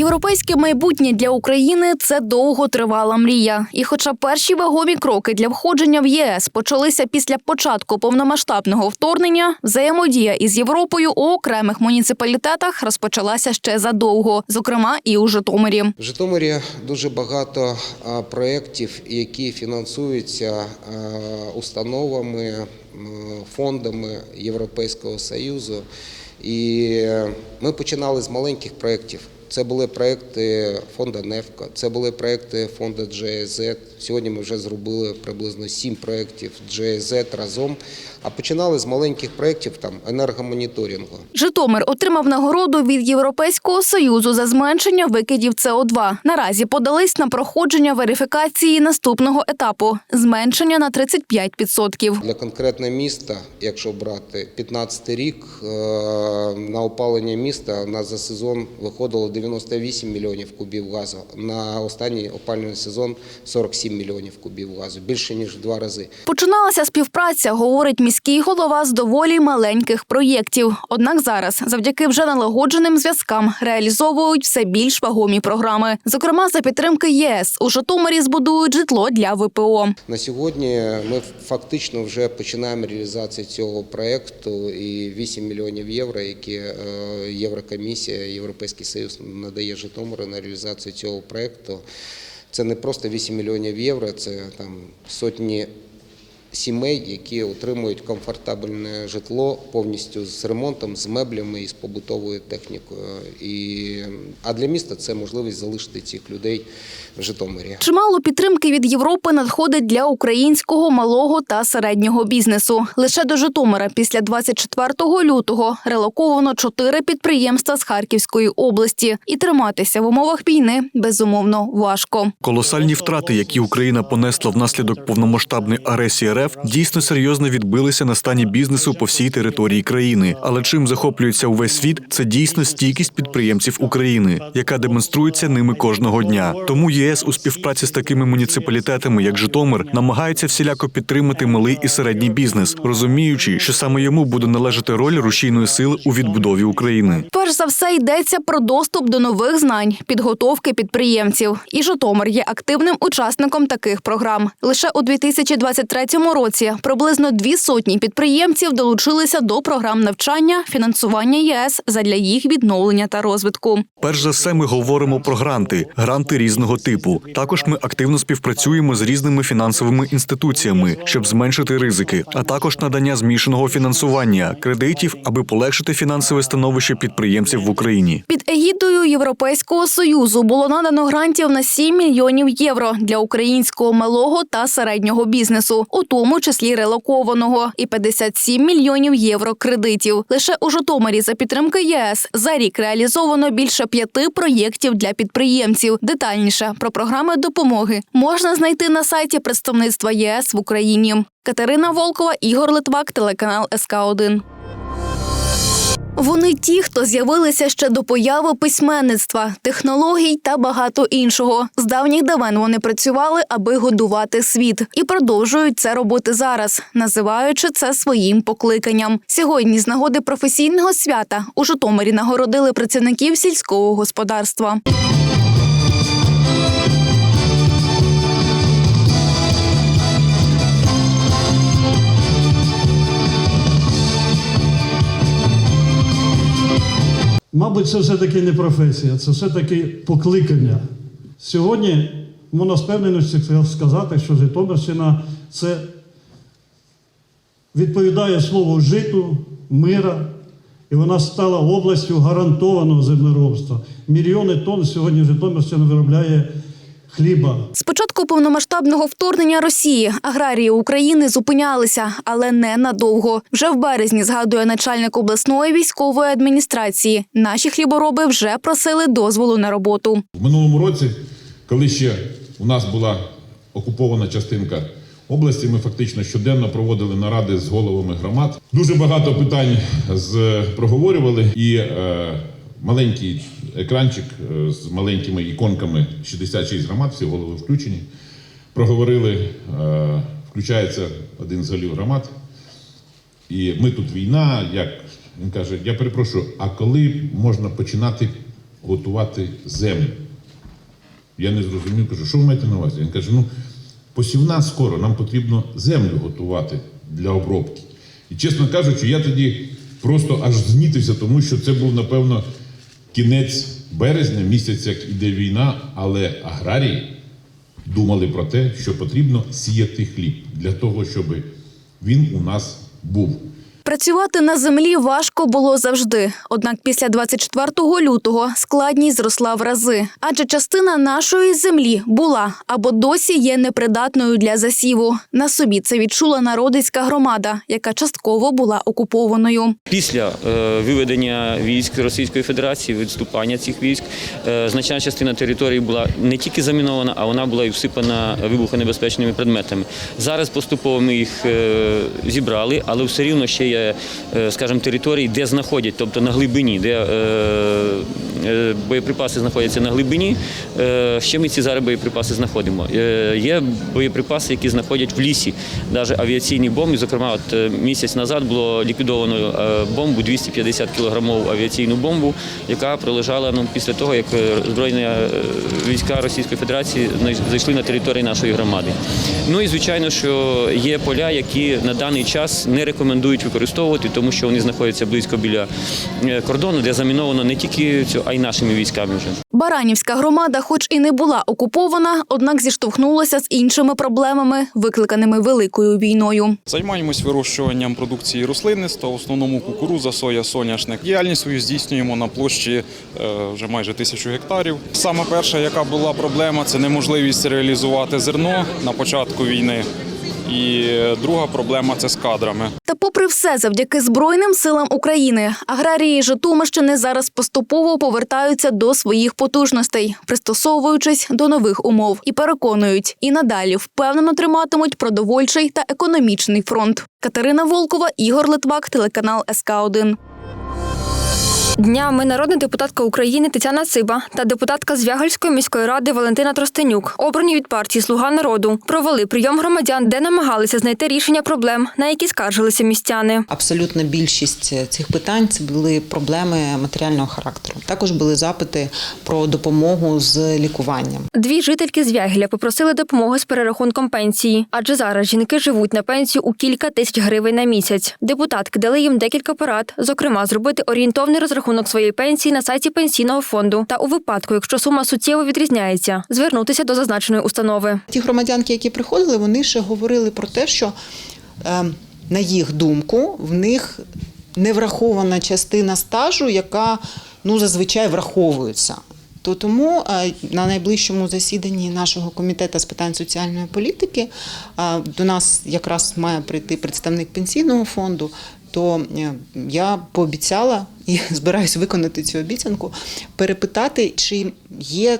Європейське майбутнє для України це довготривала мрія. І хоча перші вагомі кроки для входження в ЄС почалися після початку повномасштабного вторгнення, взаємодія із Європою у окремих муніципалітетах розпочалася ще задовго, зокрема і у Житомирі. В Житомирі дуже багато проєктів, які фінансуються установами, фондами Європейського Союзу. І е, ми починали з маленьких проєктів. Це були проєкти фонду «Нефко», це були проєкти фонду GIZ. Сьогодні ми вже зробили приблизно сім проєктів GIZ разом. А починали з маленьких проєктів там енергомоніторингу. Житомир отримав нагороду від Європейського союзу за зменшення викидів СО2. Наразі подались на проходження верифікації наступного етапу зменшення на 35%. Для конкретного міста, якщо брати 15 рік, е, на опалення міста у нас за сезон виходило 98 мільйонів кубів газу. На останній опалювальний сезон 47 мільйонів кубів газу, більше ніж в два рази. Починалася співпраця, говорить міський голова з доволі маленьких проєктів. Однак зараз, завдяки вже налагодженим зв'язкам, реалізовують все більш вагомі програми. Зокрема, за підтримки ЄС у Житомирі збудують житло для ВПО. На сьогодні ми фактично вже починаємо реалізацію цього проєкту і 8 мільйонів євро, які е, Єврокомісія, Європейський Союз надає Житомиру на реалізацію цього проєкту. Це не просто 8 мільйонів євро, це там сотні сімей, які отримують комфортабельне житло повністю з ремонтом, з меблями і з побутовою технікою. І, а для міста це можливість залишити цих людей в Житомирі. Чимало підтримки від Європи надходить для українського малого та середнього бізнесу. Лише до Житомира після 24 лютого релоковано чотири підприємства з Харківської області. І триматися в умовах війни безумовно важко. Колосальні втрати, які Україна понесла внаслідок повномасштабної агресії РФ, дійсно серйозно відбилися на стані бізнесу по всій території країни. Але чим захоплюється увесь світ, це дійсно стійкість підприємців України, яка демонструється ними кожного дня. Тому ЄС у співпраці з такими муніципалітетами, як Житомир, намагається всіляко підтримати малий і середній бізнес, розуміючи, що саме йому буде належати роль рушійної сили у відбудові України. Перш за все йдеться про доступ до нових знань, підготовки підприємців. І Житомир є активним учасником таких програм. Лише у 2023 році приблизно дві сотні підприємців долучилися до програм навчання, фінансування ЄС задля їх відновлення та розвитку. Перш за все, ми говоримо про гранти, гранти різного типу. Також ми активно співпрацюємо з різними фінансовими інституціями, щоб зменшити ризики, а також надання змішаного фінансування, кредитів, аби полегшити фінансове становище підприємців в Україні. Під егідою Європейського союзу було надано грантів на 7 мільйонів євро для українського малого та середнього бізнесу, у тому числі релокованого, і 57 мільйонів євро кредитів. Лише у Житомирі за підтримки ЄС за рік реалізовано більше п'яти проєктів для підприємців. Детальніше про програми допомоги можна знайти на сайті представництва ЄС в Україні. Катерина Волкова, Ігор Литвак, телеканал СК 1 вони ті, хто з'явилися ще до появи письменництва, технологій та багато іншого. З давніх давен вони працювали, аби годувати світ, і продовжують це робити зараз, називаючи це своїм покликанням. Сьогодні, з нагоди професійного свята, у Житомирі нагородили працівників сільського господарства. Мабуть, це все-таки не професія, це все-таки покликання. Сьогодні можна з певненістю сказати, що Житомирщина це відповідає слову житу, мира, і вона стала областю гарантованого землеробства. Мільйони тонн сьогодні Житомирщина виробляє хліба. З початку повномасштабного вторгнення Росії аграрії України зупинялися, але не надовго. Вже в березні згадує начальник обласної військової адміністрації. Наші хлібороби вже просили дозволу на роботу. В минулому році, коли ще у нас була окупована частинка області, ми фактично щоденно проводили наради з головами громад. Дуже багато питань з проговорювали і е, маленький екранчик е, з маленькими іконками 66 громад, всі голови включені. Проговорили, е, включається один з голів громад. І ми тут війна, як він каже, я перепрошую, а коли можна починати готувати землю. Я не зрозумів, кажу, що ви маєте на увазі? Він каже, ну, посівна скоро, нам потрібно землю готувати для обробки. І чесно кажучи, я тоді просто аж знітився, тому що це був, напевно, кінець березня, місяць, як іде війна, але аграрії думали про те, що потрібно сіяти хліб для того, щоб він у нас був. Працювати на землі важко було завжди. Однак після 24 лютого складність зросла в рази, адже частина нашої землі була або досі є непридатною для засіву. На собі це відчула народицька громада, яка частково була окупованою. Після е, виведення військ Російської Федерації, відступання цих військ, е, значна частина території була не тільки замінована, а вона була і всипана вибухонебезпечними предметами. Зараз поступово ми їх е, зібрали, але все рівно ще є, скажімо, території, де знаходять, тобто на глибині, де е, е, боєприпаси знаходяться на глибині. Е, ще ми ці зараз боєприпаси знаходимо. Е, є боєприпаси, які знаходять в лісі, навіть авіаційні бомби. Зокрема, от е, місяць назад було ліквідовано е, бомбу 250 кілограмову авіаційну бомбу, яка пролежала ну, після того, як е, збройні е, війська Російської Федерації зайшли на територію нашої громади. Ну і звичайно, що є поля, які на даний час не рекомендують використовувати, тому що вони знаходяться близько біля е, кордону, де заміновано не тільки цю, а й нашими військами вже. Баранівська громада, хоч і не була окупована, однак зіштовхнулася з іншими проблемами, викликаними великою війною. Займаємось вирощуванням продукції рослинництва, в основному кукуруза, соя, соняшник. Діяльність свою здійснюємо на площі е, вже майже тисячу гектарів. Саме перша, яка була проблема, це неможливість реалізувати зерно на початку війни. І друга проблема це з кадрами. Та попри все, завдяки Збройним силам України, аграрії Житомирщини зараз поступово повертаються до своїх потужностей, пристосовуючись до нових умов, і переконують, і надалі впевнено триматимуть продовольчий та економічний фронт. Катерина Волкова, Ігор Литвак, телеканал СК 1 Днями народна депутатка України Тетяна Циба та депутатка з Звягельської міської ради Валентина Тростенюк, обрані від партії Слуга народу, провели прийом громадян, де намагалися знайти рішення проблем, на які скаржилися містяни. Абсолютна більшість цих питань це були проблеми матеріального характеру. Також були запити про допомогу з лікуванням. Дві жительки Звягеля попросили допомоги з перерахунком пенсії, адже зараз жінки живуть на пенсію у кілька тисяч гривень на місяць. Депутатки дали їм декілька порад, зокрема, зробити орієнтовний розрахунок своєї пенсії на сайті пенсійного фонду та у випадку, якщо сума суттєво відрізняється, звернутися до зазначеної установи. Ті громадянки, які приходили, вони ще говорили про те, що е, на їх думку в них не врахована частина стажу, яка ну зазвичай враховується. То тому е, на найближчому засіданні нашого комітету з питань соціальної політики е, до нас якраз має прийти представник пенсійного фонду. То е, я пообіцяла і збираюсь виконати цю обіцянку, перепитати, чи є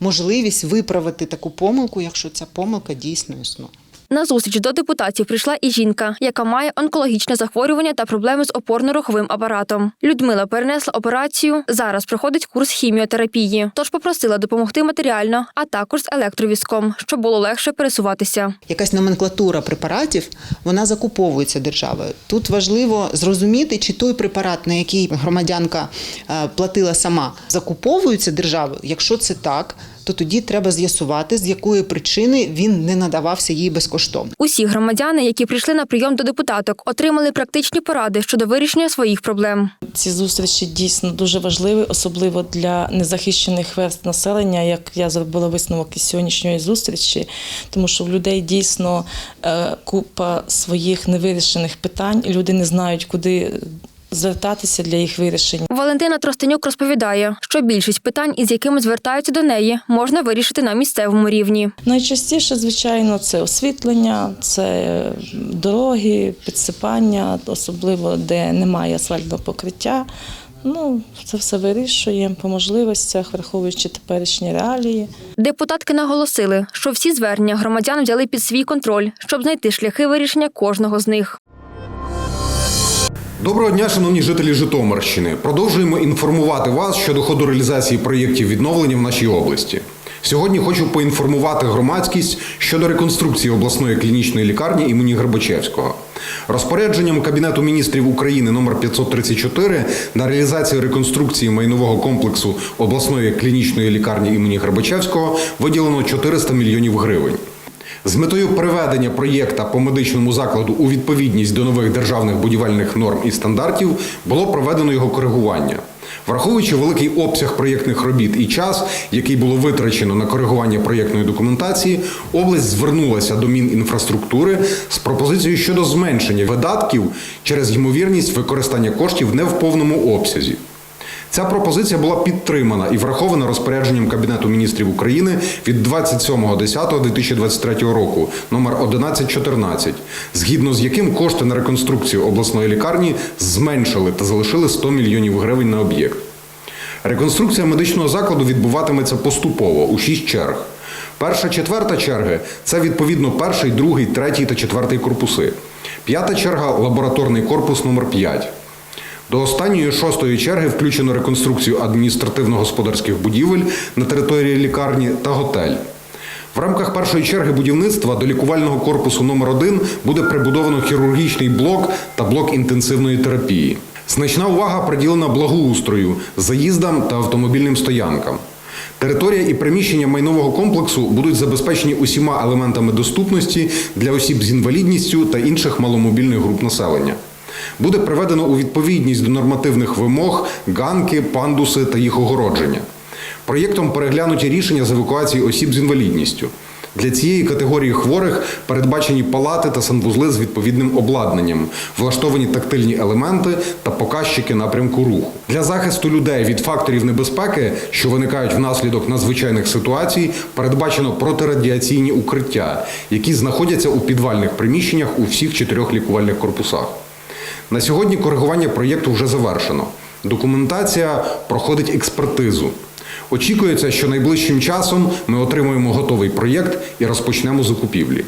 можливість виправити таку помилку, якщо ця помилка дійсно існує. На зустріч до депутатів прийшла і жінка, яка має онкологічне захворювання та проблеми з опорно-руховим апаратом. Людмила перенесла операцію. Зараз проходить курс хіміотерапії, тож попросила допомогти матеріально, а також з електровізком, щоб було легше пересуватися. Якась номенклатура препаратів вона закуповується державою. Тут важливо зрозуміти, чи той препарат, на який громадянка е, платила сама, закуповується державою. Якщо це так, то тоді треба з'ясувати, з якої причини він не надавався їй безкоштовно. Усі громадяни, які прийшли на прийом до депутаток, отримали практичні поради щодо вирішення своїх проблем. Ці зустрічі дійсно дуже важливі, особливо для незахищених верст населення, як я зробила висновок із сьогоднішньої зустрічі, тому що в людей дійсно е, купа своїх невирішених питань, люди не знають, куди звертатися для їх вирішення. Валентина Тростенюк розповідає, що більшість питань, із якими звертаються до неї, можна вирішити на місцевому рівні. Найчастіше, звичайно, це освітлення, це дороги, підсипання, особливо де немає асфальтного покриття. Ну, це все вирішуємо по можливостях, враховуючи теперішні реалії. Депутатки наголосили, що всі звернення громадян взяли під свій контроль, щоб знайти шляхи вирішення кожного з них. Доброго дня, шановні жителі Житомирщини. Продовжуємо інформувати вас щодо ходу реалізації проєктів відновлення в нашій області. Сьогодні хочу поінформувати громадськість щодо реконструкції обласної клінічної лікарні імені Горбачевського. Розпорядженням Кабінету міністрів України номер 534 на реалізацію реконструкції майнового комплексу обласної клінічної лікарні імені Грабачевського виділено 400 мільйонів гривень. З метою приведення проєкта по медичному закладу у відповідність до нових державних будівельних норм і стандартів було проведено його коригування. Враховуючи великий обсяг проєктних робіт і час, який було витрачено на коригування проєктної документації, область звернулася до Мінінфраструктури з пропозицією щодо зменшення видатків через ймовірність використання коштів не в повному обсязі. Ця пропозиція була підтримана і врахована розпорядженням Кабінету міністрів України від 27.10.2023 року номер 1114, згідно з яким кошти на реконструкцію обласної лікарні зменшили та залишили 100 мільйонів гривень на об'єкт. Реконструкція медичного закладу відбуватиметься поступово у шість черг. Перша, четверта черги це відповідно перший, другий, третій та четвертий корпуси. П'ята черга лабораторний корпус номер 5. До останньої шостої черги включено реконструкцію адміністративно-господарських будівель на території лікарні та готель. В рамках першої черги будівництва до лікувального корпусу номер 1 буде прибудовано хірургічний блок та блок інтенсивної терапії. Значна увага приділена благоустрою, заїздам та автомобільним стоянкам. Територія і приміщення майнового комплексу будуть забезпечені усіма елементами доступності для осіб з інвалідністю та інших маломобільних груп населення. Буде приведено у відповідність до нормативних вимог ганки, пандуси та їх огородження. Проєктом переглянуті рішення з евакуації осіб з інвалідністю. Для цієї категорії хворих передбачені палати та санвузли з відповідним обладнанням, влаштовані тактильні елементи та показчики напрямку руху. Для захисту людей від факторів небезпеки, що виникають внаслідок надзвичайних ситуацій, передбачено протирадіаційні укриття, які знаходяться у підвальних приміщеннях у всіх чотирьох лікувальних корпусах. На сьогодні коригування проєкту вже завершено. Документація проходить експертизу. Очікується, що найближчим часом ми отримаємо готовий проєкт і розпочнемо закупівлі.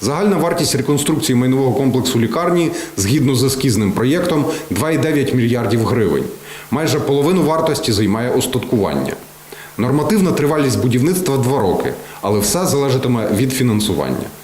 Загальна вартість реконструкції майнового комплексу лікарні згідно з ескізним проєктом 2,9 мільярдів гривень. Майже половину вартості займає остаткування. Нормативна тривалість будівництва 2 роки, але все залежатиме від фінансування.